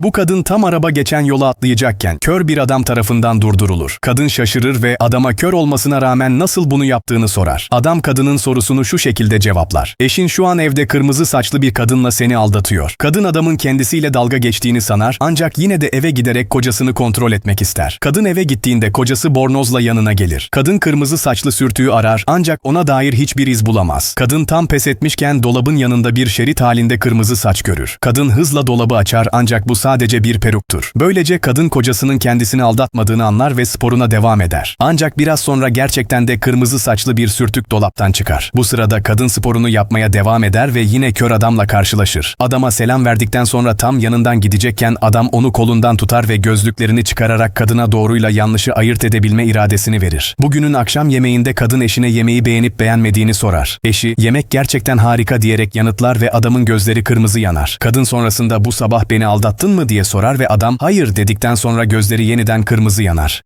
Bu kadın tam araba geçen yola atlayacakken kör bir adam tarafından durdurulur. Kadın şaşırır ve adama kör olmasına rağmen nasıl bunu yaptığını sorar. Adam kadının sorusunu şu şekilde cevaplar. Eşin şu an evde kırmızı saçlı bir kadınla seni aldatıyor. Kadın adamın kendisiyle dalga geçtiğini sanar ancak yine de eve giderek kocasını kontrol etmek ister. Kadın eve gittiğinde kocası bornozla yanına gelir. Kadın kırmızı saçlı sürtüğü arar ancak ona dair hiçbir iz bulamaz. Kadın tam pes etmişken dolabın yanında bir şerit halinde kırmızı saç görür. Kadın hızla dolabı açar ancak bu sadece bir peruktur. Böylece kadın kocasının kendisini aldatmadığını anlar ve sporuna devam eder. Ancak biraz sonra gerçekten de kırmızı saçlı bir sürtük dolaptan çıkar. Bu sırada kadın sporunu yapmaya devam eder ve yine kör adamla karşılaşır. Adama selam verdikten sonra tam yanından gidecekken adam onu kolundan tutar ve gözlüklerini çıkararak kadına doğruyla yanlışı ayırt edebilme iradesini verir. Bugünün akşam yemeğinde kadın eşine yemeği beğenip beğenmediğini sorar. Eşi, yemek gerçekten harika diyerek yanıtlar ve adamın gözleri kırmızı yanar. Kadın sonrasında bu sabah beni aldattın mı diye sorar ve adam hayır dedikten sonra gözleri yeniden kırmızı yanar.